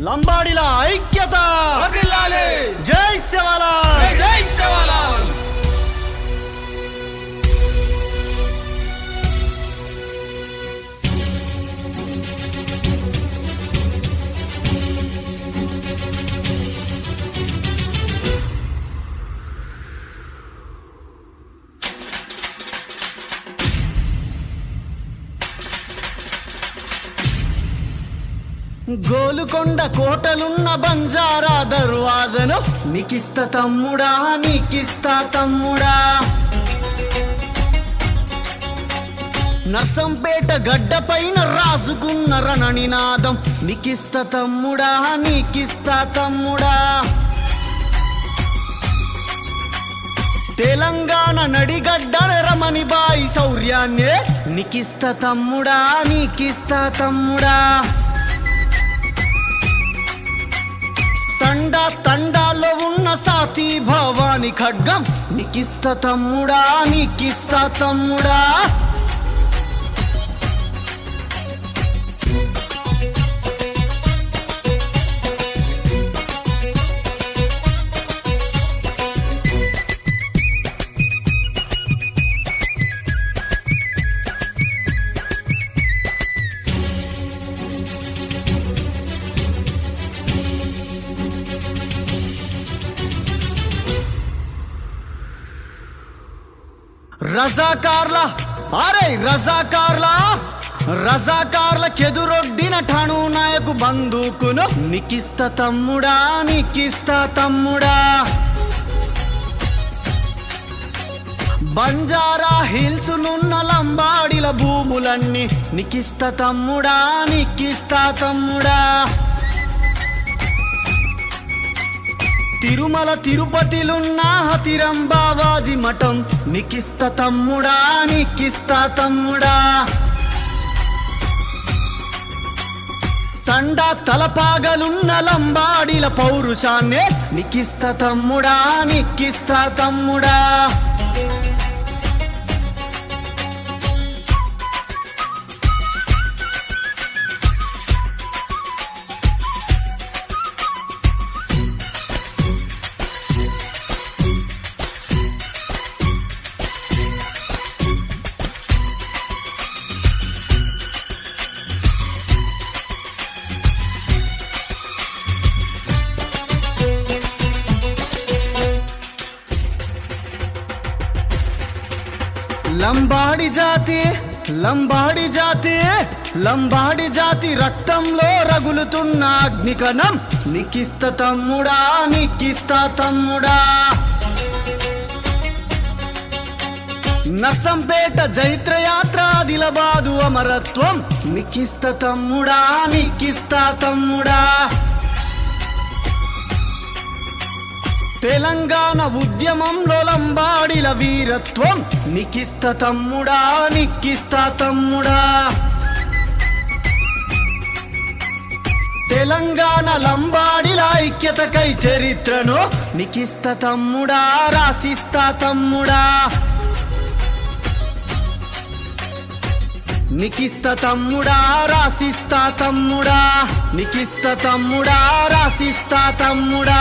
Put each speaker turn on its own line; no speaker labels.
లంబాడిల ఐక్యత! జై శివాలా
జై జై
గోలుకొండ కోటలున్న బంజారా దర్వాజను నికిస్త తమ్ముడా నికిస్తా తమ్ముడా. నర్సంపేట గడ్డ పైన రాసుకున్న రణనినాదం నికిస్త తమ్ముడా నికిస్తా తమ్ముడా. తెలంగాణ నడిగడ్డన రమణి బాయి శౌర్యాన్నే నికిస్త తమ్ముడా నీకిస్తా తమ్ముడా. తండాలో ఉన్న సాతి భవాని ఖడ్గం. నికిస్త తమ్ముడా నీకిస్తా తమ్ముడా. రజాకార్ల అరే రజాకార్ల రజాకార్ల కెదురొడ్డిన ఠాణు నాయకు బందూకును నికిస్త తమ్ముడా నికిస్త తమ్ముడా. బంజారా హిల్స్ నున్న లంబాడిల భూములన్నీ నికిస్త తమ్ముడా నికిస్తా తమ్ముడా. తిరుమల తిరుపతిలున్న హతిరం బావాజీ మఠం. నికిస్త తమ్ముడా నికిస్త తమ్ముడా. తండా తలపాగలున్న లంబాడిల పౌరుషాన్నే నికిస్త తమ్ముడా నికిస్త తమ్ముడా. లంబాడి జాతి లంబాడి జాతి లంబాడి జాతి రక్తంలో రగులుతున్న అగ్నికణం. నికిస్త తమ్ముడా నికిస్త తమ్ముడా. నర్సంపేట జైత్రయాత్ర ఆదిలబాదు అమరత్వం. నికిస్త తమ్ముడా నికిస్త తమ్ముడా. తెలంగాణ ఉద్యమంలో లంబాడిల వీరత్వం. నికిస్త తమ్ముడా నిక్కిస్తా తమ్ముడా. తెలంగాణ లంబాడిల ఐక్యతకై చరిత్రను నికిస్త తమ్ముడా రాసిస్తా తమ్ముడా. నికిస్త తమ్ముడా రాసిస్తా తమ్ముడా. నికిస్త తమ్ముడా రాసిస్తా తమ్ముడా.